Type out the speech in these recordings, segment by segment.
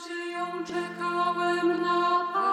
nadzieją czekałem na Pana.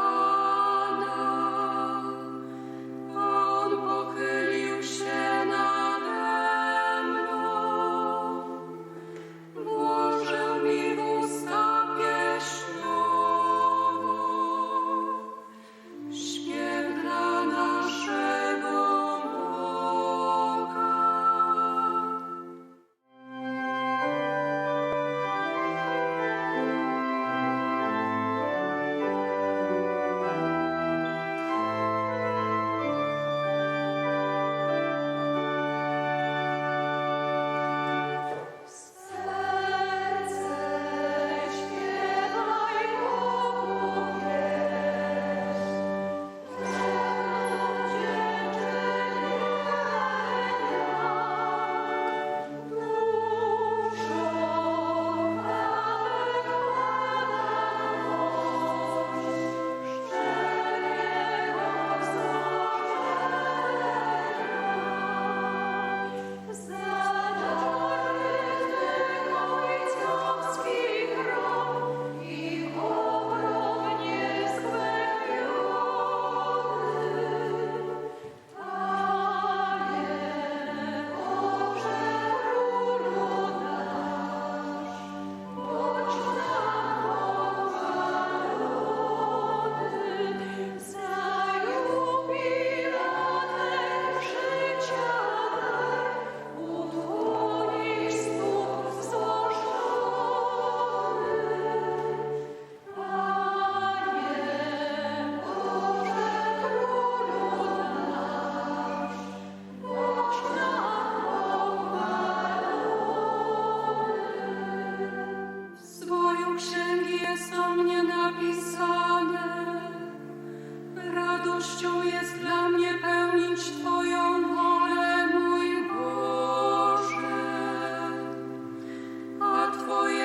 A Twoje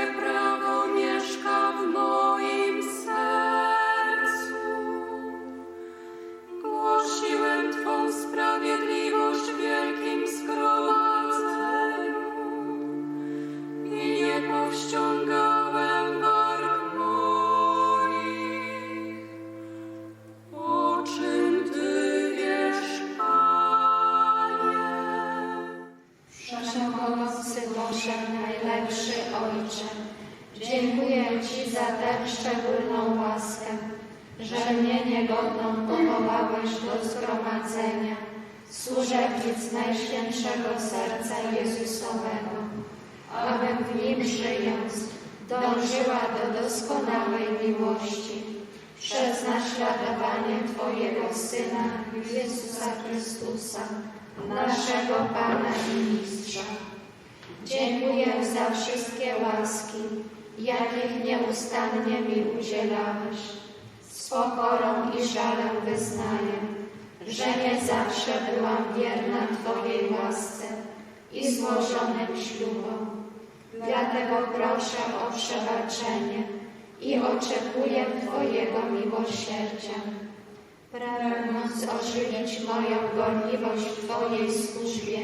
tę szczególną łaskę, że mnie niegodną powołałeś do zgromadzenia służebnic Najświętszego Serca Jezusowego, abym w nim żyjąc dążyła do doskonałej miłości przez naśladowanie Twojego Syna Jezusa Chrystusa, naszego Pana i Mistrza. Dziękuję za wszystkie łaski, jakich nieustannie mi udzielałeś. Z pokorą i żalem wyznaję, że nie zawsze byłam wierna Twojej łasce i złożonym ślubom. Dlatego proszę o przebaczenie i oczekuję Twojego miłosierdzia. Pragnąc ożywić moją gorliwość w Twojej służbie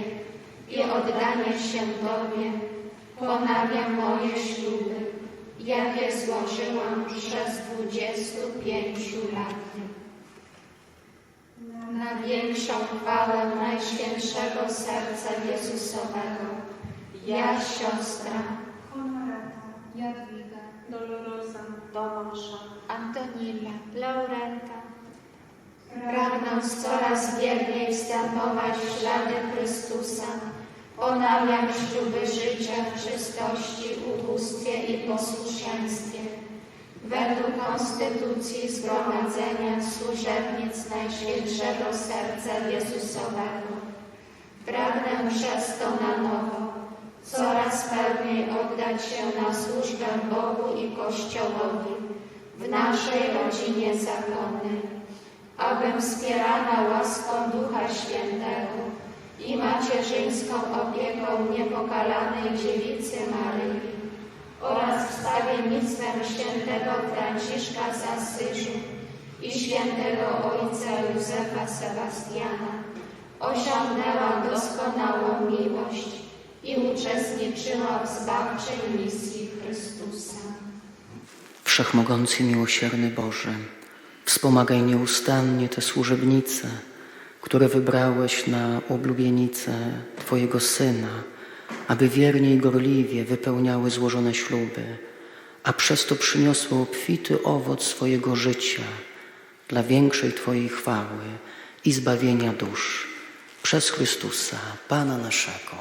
i oddanie się Tobie, ponawiam moje śluby, jakie złożyłam przez dwudziestu pięciu lat. Na większą chwałę Najświętszego Serca Jezusowego, ja siostra Honorata, Jadwiga, Dolorosa, Tomasza, Antonina, Laurenta. Pragnąc coraz wierniej wstępować w ślady Chrystusa, ponawiam śluby życia w czystości, ubóstwie i posłuszeństwie. Według Konstytucji Zgromadzenia Służebnic Najświętszego Serca Jezusowego. Pragnę przez to na nowo coraz pełniej oddać się na służbę Bogu i Kościołowi w naszej rodzinie zakonnej, abym wspierana łaską Ducha Świętego macierzyńską opieką niepokalanej dziewicy Maryi oraz wstawiennictwem świętego Franciszka z Asyżu i świętego ojca Józefa Sebastiana osiągnęłam doskonałą miłość i uczestniczyłam w zbawczej misji Chrystusa. Wszechmogący miłosierny Boże, wspomagaj nieustannie te służebnice, które wybrałeś na oblubienicę Twojego Syna, aby wiernie i gorliwie wypełniały złożone śluby, a przez to przyniosły obfity owoc swojego życia dla większej Twojej chwały i zbawienia dusz. Przez Chrystusa, Pana naszego.